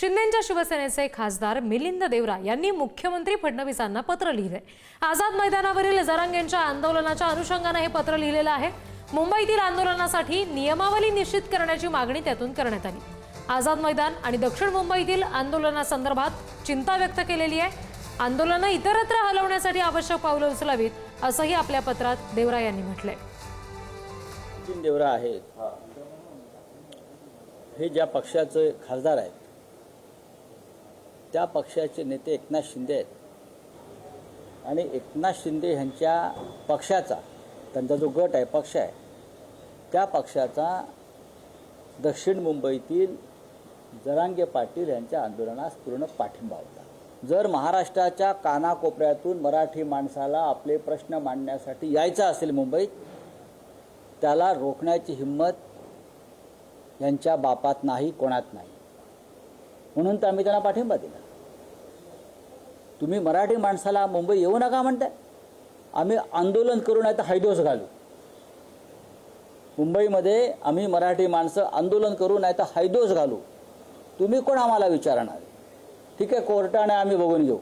शिंदेच्या शिवसेनेचे खासदार मिलिंद देवरा यांनी मुख्यमंत्री फडणवीसांना पत्र लिहिले. आझाद मैदानावरील जरांगेंच्या आंदोलनाच्या अनुषंगानं हे पत्र लिहिलेलं आहे. मुंबईतील आंदोलनासाठी नियमावली निश्चित करण्याची मागणी त्यातून करण्यात आली. आझाद मैदान आणि दक्षिण मुंबईतील आंदोलनासंदर्भात चिंता व्यक्त केलेली आहे. आंदोलनं इतरत्र हलवण्यासाठी आवश्यक पावलं उचलावीत असंही आपल्या पत्रात देवरा यांनी म्हटलंय. देवरा आहेत. हे ज्या पक्षाचे खासदार आहेत त्या पक्षाचे नेते एकनाथ शिंदे आहेत. आणि एकनाथ शिंदे ह्यांच्या पक्षाचा त्यांचा जो गट आहे पक्ष आहे त्या पक्षाचा दक्षिण मुंबईतील जरांगे पाटील यांच्या आंदोलनास पूर्ण पाठिंबा होता. जर महाराष्ट्राच्या कानाकोपऱ्यातून मराठी माणसाला आपले प्रश्न मांडण्यासाठी यायचं असेल मुंबईत त्याला रोखण्याची हिंमत यांच्या बापात नाही कोणात नाही. म्हणून तर आम्ही त्यांना पाठिंबा दिला. तुम्ही मराठी माणसाला मुंबई येऊ नका म्हणताय. आम्ही आंदोलन करू नाही तर हैदोस घालू. मुंबईमध्ये आम्ही मराठी माणसं आंदोलन करू नाही तर हैदोस घालू. तुम्ही कोण आम्हाला विचारणार? ठीक आहे कोर्टाने आम्ही बघून घेऊ.